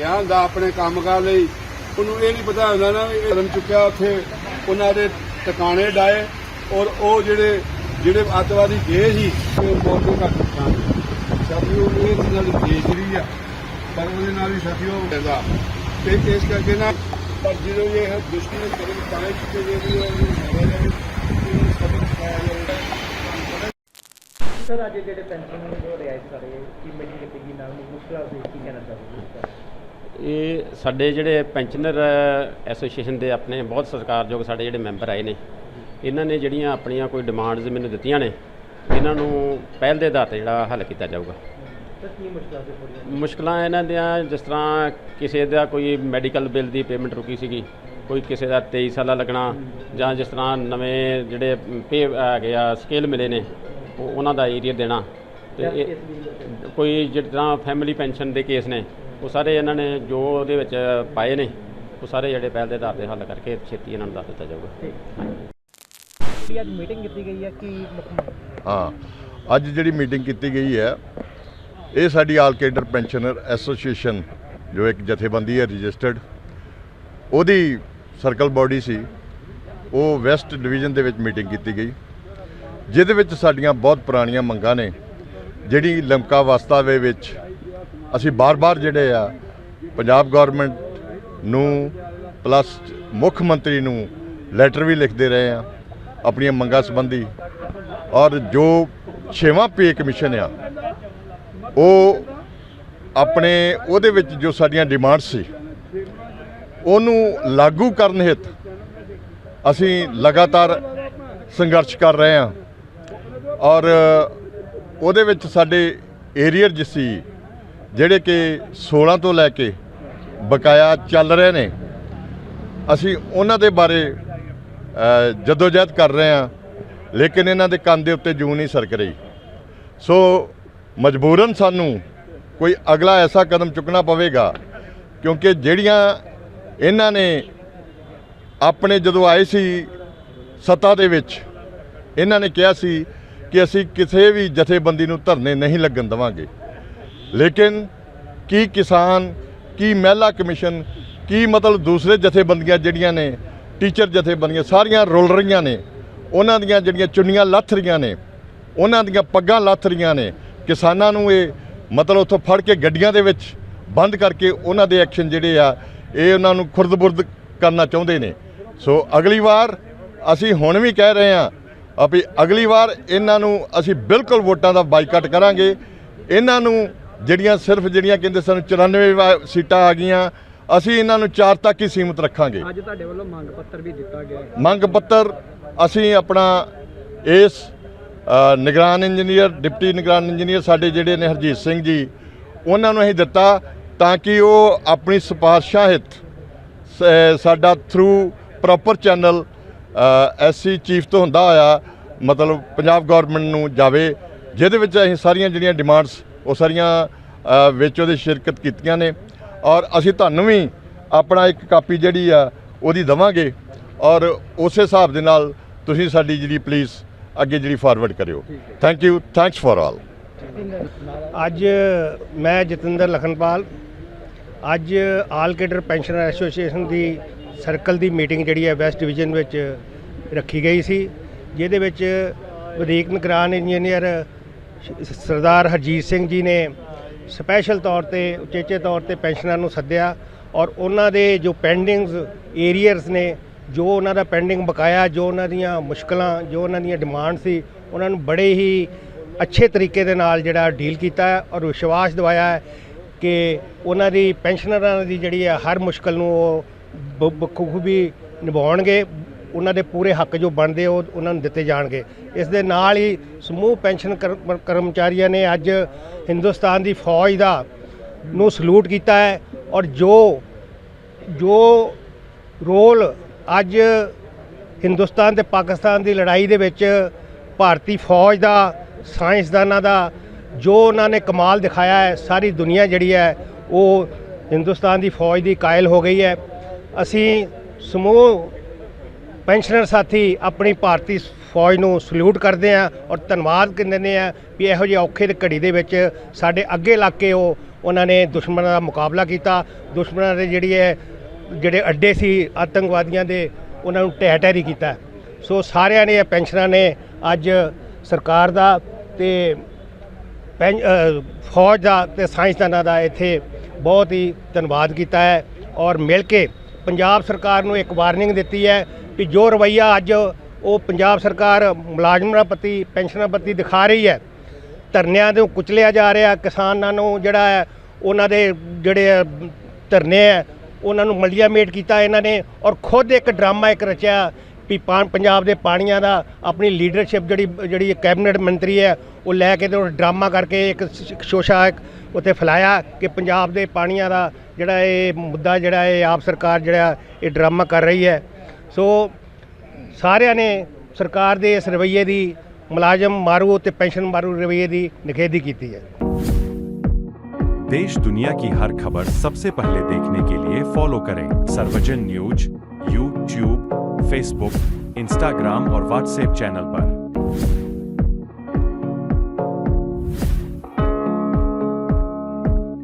ਗਿਆ ਹੁੰਦਾ ਆਪਣੇ ਕੰਮਕਾਰ ਲਈ। ਉਹਨੂੰ ਇਹ ਨਹੀਂ ਪਤਾ ਹੁੰਦਾ ਨਾ ਇਹ ਕਦਮ ਚੁੱਕਿਆ ਉੱਥੇ। ਉਹਨਾਂ ਦੇ ਟਿਕਾਣੇ ਡਾਏ ਔਰ ਉਹ ਜਿਹੜੇ ਜਿਹੜੇ ਅੱਤਵਾਦੀ ਗਏ ਸੀ, ਉਹ ਮੌਕੇ ਘੱਟ ਪਛਾਣ ਸਾਥੀਓ ਇਹ ਨਾਲ ਦੇਜਰੀ ਆ, ਪਰ ਉਹਦੇ ਨਾਲ ਵੀ ਸਾਥੀਓ ਰਹਿੰਦਾ ਤੇ ਇਸ ਕਰਕੇ ਨਾ, ਪਰ ਜਦੋਂ ਇਹ ਦੁਸ਼ਮਣ ਕਦਮ ਪਾਏ ਚੁੱਕੇ ਗਏ ਵੀ ਉਹਨੂੰ ਸਬਕ ਸਿਖਾਇਆ ਜਾਵੇ। ਸਰ, ਅੱਜ ਜਿਹੜੇ ਪੈਨਸ਼ਨ ਹੋ ਰਿਹਾ ਇਸ ਸਾਰੇ ਕੀ ਮੀਟਿੰਗ ਕੀਤੀ ਨਾਲ ਮੁਸ਼ਕਲਾਂ ਸੀ ਕੀ ਕਹਿਣਾ ਚਾਹੋਗੇ ਇਹ ਸਾਡੇ ਜਿਹੜੇ ਪੈਨਸ਼ਨਰ ਐਸੋਸੀਏਸ਼ਨ ਦੇ ਆਪਣੇ ਬਹੁਤ ਸਤਿਕਾਰਯੋਗ ਸਾਡੇ ਜਿਹੜੇ ਮੈਂਬਰ ਆਏ ਨੇ। ਇਹਨਾਂ ਨੇ ਜਿਹੜੀਆਂ ਆਪਣੀਆਂ ਕੋਈ ਡਿਮਾਂਡਸ ਮੈਨੂੰ ਦਿੱਤੀਆਂ ਨੇ ਇਹਨਾਂ ਨੂੰ ਪਹਿਲ ਦੇ ਆਧਾਰ ਤੇ ਜਿਹੜਾ ਹੱਲ ਕੀਤਾ ਜਾਊਗਾ। ਮੁਸ਼ਕਲਾਂ ਇਹਨਾਂ ਦੀਆਂ ਜਿਸ ਤਰ੍ਹਾਂ ਕਿਸੇ ਦਾ ਕੋਈ ਮੈਡੀਕਲ ਬਿੱਲ ਦੀ ਪੇਮੈਂਟ ਰੁਕੀ ਸੀਗੀ ਕੋਈ ਕਿਸੇ ਦਾ 23 ਸਾਲਾ ਲੱਗਣਾ ਜਾਂ ਜਿਸ ਤਰ੍ਹਾਂ ਨਵੇਂ ਜਿਹੜੇ ਪੇ ਆ ਸਕੇਲ ਮਿਲੇ ਨੇ ਉਹ ਉਹਨਾਂ ਦਾ ਏਰੀਆ ਦੇਣਾ। ਤੇ ਕੋਈ ਜਿਸ ਤਰ੍ਹਾਂ ਫੈਮਿਲੀ ਪੈਨਸ਼ਨ ਦੇ ਕੇਸ ਨੇ ਉਹ ਸਾਰੇ ਇਹਨਾਂ ਨੇ ਜੋ ਉਹਦੇ ਵਿੱਚ ਪਾਏ ਨੇ ਉਹ ਸਾਰੇ ਜਿਹੜੇ ਪਹਿਲ ਦੇ ਆਧਾਰ ਤੇ ਹੱਲ ਕਰਕੇ ਛੇਤੀ ਇਹਨਾਂ ਨੂੰ ਦੱਸ ਦਿੱਤਾ ਜਾਊਗਾ। ਜਿਹੜੀ ਅੱਜ ਮੀਟਿੰਗ ਕੀਤੀ ਗਈ ਹੈ? ਕਿ ਅੱਜ ਜਿਹੜੀ ਮੀਟਿੰਗ ਕੀਤੀ ਗਈ ਹੈ ਇਹ ਸਾਡੀ ਆਲ ਕੇਡਰ ਪੈਨਸ਼ਨਰ ਐਸੋਸੀਏਸ਼ਨ ਜੋ ਇੱਕ ਜਥੇਬੰਦੀ ਹੈ ਰਜਿਸਟਰਡ ਉਹਦੀ ਸਰਕਲ ਬਾਡੀ ਸੀ। ਉਹ ਵੈਸਟ ਡਿਵੀਜ਼ਨ ਦੇ ਵਿੱਚ ਮੀਟਿੰਗ ਕੀਤੀ ਗਈ ਜਿਹਦੇ ਵਿੱਚ ਸਾਡੀਆਂ ਬਹੁਤ ਪੁਰਾਣੀਆਂ ਮੰਗਾਂ ਨੇ ਜਿਹੜੀ ਲਮਕਾ ਵਸਤਾ ਦੇ ਵਿੱਚ ਅਸੀਂ ਬਾਰ-ਬਾਰ ਜਿਹੜੇ ਆ, ਪੰਜਾਬ ਗਵਰਨਮੈਂਟ ਨੂੰ ਪਲੱਸ ਮੁੱਖ ਮੰਤਰੀ ਨੂੰ ਲੈਟਰ ਵੀ ਲਿਖਦੇ ਰਹੇ ਆ, ਆਪਣੀਆਂ ਮੰਗਾਂ ਸੰਬੰਧੀ। ਔਰ ਜੋ ਛੇਵਾਂ ਪੇ ਕਮਿਸ਼ਨ ਆ, ਉਹ ਆਪਣੇ ਉਹਦੇ ਵਿੱਚ ਜੋ ਸਾਡੀਆਂ ਡਿਮਾਂਡ ਸੀ, ਉਹਨੂੰ ਲਾਗੂ ਕਰਨ ਹਿੱਤ ਅਸੀਂ ਲਗਾਤਾਰ ਸੰਘਰਸ਼ ਕਰ ਰਹੇ ਹਾਂ ਔਰ ਉਹਦੇ ਵਿੱਚ ਸਾਡੇ ਏਰੀਅਰ ਜਿ ਸੀ ਜਿਹੜੇ ਕਿ 16 ਤੋਂ ਲੈ ਕੇ ਬਕਾਇਆ ਚੱਲ ਰਹੇ ਨੇ ਅਸੀਂ ਉਹਨਾਂ ਦੇ ਬਾਰੇ ਅ, ਜਦੋਜਹਿਦ ਕਰ ਰਹੇ ਹਾਂ ਲੇਕਿਨ ਇਹਨਾਂ ਦੇ ਕੰਨ ਦੇ ਉੱਤੇ ਜੂ ਨਹੀਂ ਸਰਕ ਰਹੀ। ਸੋ ਮਜਬੂਰਨ ਸਾਨੂੰ ਕੋਈ ਅਗਲਾ ਐਸਾ ਕਦਮ ਚੁੱਕਣਾ ਪਵੇਗਾ ਕਿਉਂਕਿ ਜਿਹੜੀਆਂ ਇਹਨਾਂ ਨੇ ਆਪਣੇ ਜਦੋਂ ਆਏ ਸੀ ਸੱਤਾ ਦੇ ਵਿੱਚ ਇਹਨਾਂ ਨੇ ਕਿਹਾ ਸੀ ਕਿ ਅਸੀਂ ਕਿਸੇ ਵੀ ਜਥੇਬੰਦੀ ਨੂੰ ਧਰਨੇ ਨਹੀਂ ਲੱਗਣ ਦੇਵਾਂਗੇ। ਲੇਕਿਨ ਕੀ ਕਿਸਾਨ, ਕੀ ਮਹਿਲਾ ਕਮਿਸ਼ਨ, ਕੀ ਮਤਲਬ ਦੂਸਰੇ ਜਥੇਬੰਦੀਆਂ ਜਿਹੜੀਆਂ ਨੇ, ਟੀਚਰ ਜਥੇਬੰਦੀਆਂ, ਸਾਰੀਆਂ ਰੁਲ ਰਹੀਆਂ ਨੇ, ਉਹਨਾਂ ਦੀਆਂ ਜਿਹੜੀਆਂ ਚੁੰਨੀਆਂ ਲੱਥ ਰਹੀਆਂ ਨੇ, ਉਹਨਾਂ ਦੀਆਂ ਪੱਗਾਂ ਲੱਥ ਰਹੀਆਂ ਨੇ, ਕਿਸਾਨਾਂ ਨੂੰ ਇਹ ਮਤਲਬ ਉੱਥੋਂ ਫੜ ਕੇ ਗੱਡੀਆਂ ਦੇ ਵਿੱਚ ਬੰਦ ਕਰਕੇ ਉਹਨਾਂ ਦੇ ਐਕਸ਼ਨ ਜਿਹੜੇ ਆ, ਇਹ ਉਹਨਾਂ ਨੂੰ ਖੁਰਦ-ਬੁਰਦ ਕਰਨਾ ਚਾਹੁੰਦੇ ਨੇ। ਸੋ ਅਗਲੀ ਵਾਰ ਅਸੀਂ ਹੁਣ ਵੀ ਕਹਿ ਰਹੇ ਹਾਂ ਆ ਵੀ ਅਗਲੀ ਵਾਰ ਇਹਨਾਂ ਨੂੰ ਅਸੀਂ ਬਿਲਕੁਲ ਵੋਟਾਂ ਦਾ ਬਾਈਕਾਟ ਕਰਾਂਗੇ। ਇਹਨਾਂ ਨੂੰ ਜਿਹੜੀਆਂ ਸਿਰਫ ਜਿਹੜੀਆਂ ਕਹਿੰਦੇ ਸਾਨੂੰ 94 ਵਾ- ਸੀਟਾਂ ਆ ਗਈਆਂ ਅਸੀਂ ਇਹਨਾਂ ਨੂੰ ਚਾਰ ਤੱਕ ਹੀ ਸੀਮਿਤ ਰੱਖਾਂਗੇ। ਅੱਜ ਤੁਹਾਡੇ ਵੱਲੋਂ ਮੰਗ ਪੱਤਰ ਵੀ ਦਿੱਤਾ ਗਿਆ ਹੈ। ਮੰਗ ਪੱਤਰ ਅਸੀਂ ਆਪਣਾ ਇਸ ਨਿਗਰਾਨ ਇੰਜੀਨੀਅਰ ਡਿਪਟੀ ਨਿਗਰਾਨ ਇੰਜੀਨੀਅਰ ਸਾਡੇ ਜਿਹੜੇ ਨੇ ਹਰਜੀਤ ਸਿੰਘ ਜੀ ਉਹਨਾਂ ਨੂੰ ਅਸੀਂ ਦਿੱਤਾ ਤਾਂ ਕਿ ਉਹ ਆਪਣੀ ਸਿਫਾਰਸ਼ਾਂ ਹਿੱਤ ਸਾਡਾ through proper channel SC chief ਤੋਂ ਹੁੰਦਾ ਹੋਇਆ ਮਤਲਬ ਪੰਜਾਬ ਗਵਰਨਮੈਂਟ ਨੂੰ ਜਾਵੇ ਜਿਹਦੇ ਵਿੱਚ ਅਸੀਂ ਸਾਰੀਆਂ ਜਿਹੜੀਆਂ ਡਿਮਾਂਡਸ ਉਹ ਸਾਰੀਆਂ ਵਿੱਚ ਉਹਦੇ ਸ਼ਿਰਕਤ ਕੀਤੀਆਂ ਨੇ। ਔਰ ਅਸੀਂ ਤੁਹਾਨੂੰ ਵੀ ਆਪਣਾ ਇੱਕ ਕਾਪੀ ਜਿਹੜੀ ਆ, ਉਹਦੀ ਦਵਾਂਗੇ। ਔਰ ਉਸੇ ਹਿਸਾਬ ਦੇ ਨਾਲ ਤੁਸੀਂ ਸਾਡੀ ਜਿਹੜੀ ਪਲੀਜ਼ ਅੱਗੇ ਜਿਹੜੀ ਫਾਰਵਰਡ ਕਰਿਓ। Thank you thanks for all ਅੱਜ ਮੈਂ ਜਤਿੰਦਰ ਲਖਨਪਾਲ। ਅੱਜ ਆਲ ਕੇਡਰ ਪੈਨਸ਼ਨਰ ਐਸੋਸੀਏਸ਼ਨ ਦੀ ਸਰਕਲ ਦੀ ਮੀਟਿੰਗ ਜਿਹੜੀ ਹੈ, ਵੈਸਟ ਡਿਵੀਜ਼ਨ ਵਿੱਚ ਰੱਖੀ ਗਈ ਸੀ। ਜਿਹਦੇ ਵਿੱਚ ਵਧੀਕ ਨਿਗਰਾਨ ਇੰਜੀਨੀਅਰ ਸਰਦਾਰ ਹਰਜੀਤ ਸਿੰਘ ਜੀ ਨੇ ਸਪੈਸ਼ਲ ਤੌਰ ਤੇ, ਉਚੇਚੇ ਤੌਰ ਤੇ ਪੈਨਸ਼ਨਰ ਨੂੰ ਸੱਦਿਆ ਔਰ ਉਹਨਾਂ ਦੇ ਜੋ ਪੈਂਡਿੰਗਸ ਏਰੀਅਰਸ ਨੇ, ਜੋ ਉਹਨਾਂ ਦਾ ਪੈਂਡਿੰਗ ਬਕਾਇਆ, ਜੋ ਉਹਨਾਂ ਦੀਆਂ ਮੁਸ਼ਕਲਾਂ, ਜੋ ਉਹਨਾਂ ਦੀਆਂ ਡਿਮਾਂਡ ਸੀ, ਉਹਨਾਂ ਨੂੰ ਬੜੇ ਹੀ ਅੱਛੇ ਤਰੀਕੇ ਦੇ ਨਾਲ ਜਿਹੜਾ ਡੀਲ ਕੀਤਾ ਹੈ ਔਰ ਵਿਸ਼ਵਾਸ ਦਿਵਾਇਆ ਕਿ ਉਹਨਾਂ ਦੀ ਪੈਨਸ਼ਨਰਾਂ ਦੀ ਜਿਹੜੀ ਹੈ ਹਰ ਮੁਸ਼ਕਲ ਨੂੰ ਉਹ ਬ- ਬਖੂਬੀ ਨਿਭਾਉਣਗੇ। ਉਹਨਾਂ ਦੇ ਪੂਰੇ ਹੱਕ ਜੋ ਬਣਦੇ ਉਹ ਉਹਨਾਂ ਨੂੰ ਦਿੱਤੇ ਜਾਣਗੇ। ਇਸ ਦੇ ਨਾਲ ਹੀ ਸਮੂਹ ਪੈਨਸ਼ਨ ਕਰ- ਕਰਮਚਾਰੀਆਂ ਨੇ ਅੱਜ ਹਿੰਦੁਸਤਾਨ ਦੀ ਫੌਜ ਦਾ ਨੂੰ ਸਲੂਟ ਕੀਤਾ ਹੈ ਔਰ ਜੋ ਜੋ ਰੋਲ ਅੱਜ ਹਿੰਦੁਸਤਾਨ ਤੇ ਪਾਕਿਸਤਾਨ ਦੀ ਲੜਾਈ ਦੇ ਵਿੱਚ ਭਾਰਤੀ ਫੌਜ ਦਾ, ਸਾਇੰਸਦਾਨਾਂ ਦਾ, ਜੋ ਉਹਨਾਂ ਨੇ ਕਮਾਲ ਦਿਖਾਇਆ ਹੈ, ਸਾਰੀ ਦੁਨੀਆ ਜਿਹੜੀ ਹੈ, ਉਹ ਹਿੰਦੁਸਤਾਨ ਦੀ ਫੌਜ ਦੀ ਕਾਇਲ ਹੋ ਗਈ ਹੈ। ਅਸੀਂ ਸਮੂਹ ਪੈਨਸ਼ਨਰ ਸਾਥੀ ਆਪਣੀ ਭਾਰਤੀ ਫੌਜ ਨੂੰ ਸਲੂਟ ਕਰਦੇ ਆ ਔਰ ਧੰਨਵਾਦ ਕਹਿੰਦੇ ਆ ਵੀ ਇਹੋ ਜਿਹੇ ਔਖੇ ਦੀ ਘੜੀ ਦੇ ਵਿੱਚ ਸਾਡੇ ਅੱਗੇ ਲੱਗ ਕੇ ਉਹ ਉਹਨਾਂ ਨੇ ਦੁਸ਼ਮਣਾਂ ਦਾ ਮੁਕਾਬਲਾ ਕੀਤਾ। ਦੁਸ਼ਮਣਾਂ ਦੇ ਜਿਹੜੀ ਹੈ ਜਿਹੜੇ ਅੱਡੇ ਸੀ, ਆਤੰਕਵਾਦੀਆਂ ਦੇ, ਉਹਨਾਂ ਨੂੰ ਢਹਿ ਢੇਰੀ ਕੀਤਾ। ਸੋ ਸਾਰਿਆਂ ਨੇ ਇਹ ਪੈਨਸ਼ਨਾਂ ਨੇ ਅੱਜ ਸਰਕਾਰ ਦਾ ਤੇ ਪੈਨ- ਫੌਜ ਦਾ ਤੇ ਸਾਇੰਸਦਾਨਾਂ ਦਾ ਇੱਥੇ ਬਹੁਤ ਹੀ ਧੰਨਵਾਦ ਕੀਤਾ ਹੈ। ਔਰ ਮਿਲ ਕੇ ਪੰਜਾਬ ਸਰਕਾਰ ਨੂੰ ਇੱਕ ਵਾਰਨਿੰਗ ਦਿੱਤੀ ਹੈ ਕਿ ਜੋ ਰਵੱਈਆ ਅੱਜ ਉਹ ਪੰਜਾਬ ਸਰਕਾਰ ਮੁਲਾਜ਼ਮਾਂ ਪ੍ਰਤੀ, ਪੈਨਸ਼ਨਾਂ ਪ੍ਰਤੀ ਦਿਖਾ ਰਹੀ ਹੈ, ਧਰਨਿਆਂ ਨੂੰ ਕੁਚਲਿਆ ਜਾ ਰਿਹਾ, ਕਿਸਾਨਾਂ ਨੂੰ ਜਿਹੜਾ ਹੈ, ਉਹਨਾਂ ਦੇ ਜਿਹੜੇ ਧਰਨੇ ਹੈ, ਉਹਨਾਂ ਨੂੰ ਮਲੀਆ ਮੇਟ ਕੀਤਾ ਇਹਨਾਂ ਨੇ ਔਰ ਖੁਦ ਇੱਕ ਡਰਾਮਾ ਇੱਕ ਰਚਿਆ ਵੀ ਪਾ- ਪੰਜਾਬ ਦੇ ਪਾਣੀਆਂ ਦਾ ਆਪਣੀ ਲੀਡਰਸ਼ਿਪ ਜਿਹੜੀ ਜਿਹੜੀ ਕੈਬਨਿਟ ਮੰਤਰੀ ਹੈ, ਉਹ ਲੈ ਕੇ ਤੇ ਉਹ ਡਰਾਮਾ ਕਰਕੇ ਇੱਕ ਸ਼ੋਸ਼ਾ ਇੱਕ ਉੱਥੇ ਫੈਲਾਇਆ ਕਿ ਪੰਜਾਬ ਦੇ ਪਾਣੀਆਂ ਦਾ ਜਿਹੜਾ ਇਹ ਮੁੱਦਾ ਜਿਹੜਾ ਇਹ ਆਪ ਸਰਕਾਰ ਜਿਹੜਾ ਇਹ ਡਰਾਮਾ ਕਰ ਰਹੀ ਹੈ। ਸੋ ਸਾਰਿਆਂ ਨੇ ਸਰਕਾਰ ਦੇ ਇਸ ਰਵੱਈਏ ਦੀ ਮੁਲਾਜ਼ਮ ਮਾਰੂ ਤੇ ਪੈਨਸ਼ਨ ਮਾਰੂ ਰਵੱਈਏ ਦੀ ਨਿਖੇਧੀ ਕੀਤੀ ਹੈ देश दुनिया की हर खबर सबसे पहले देखने के लिए फॉलो करें Sarvajan news YouTube Facebook Instagram और व्हाट्सएप चैनल पर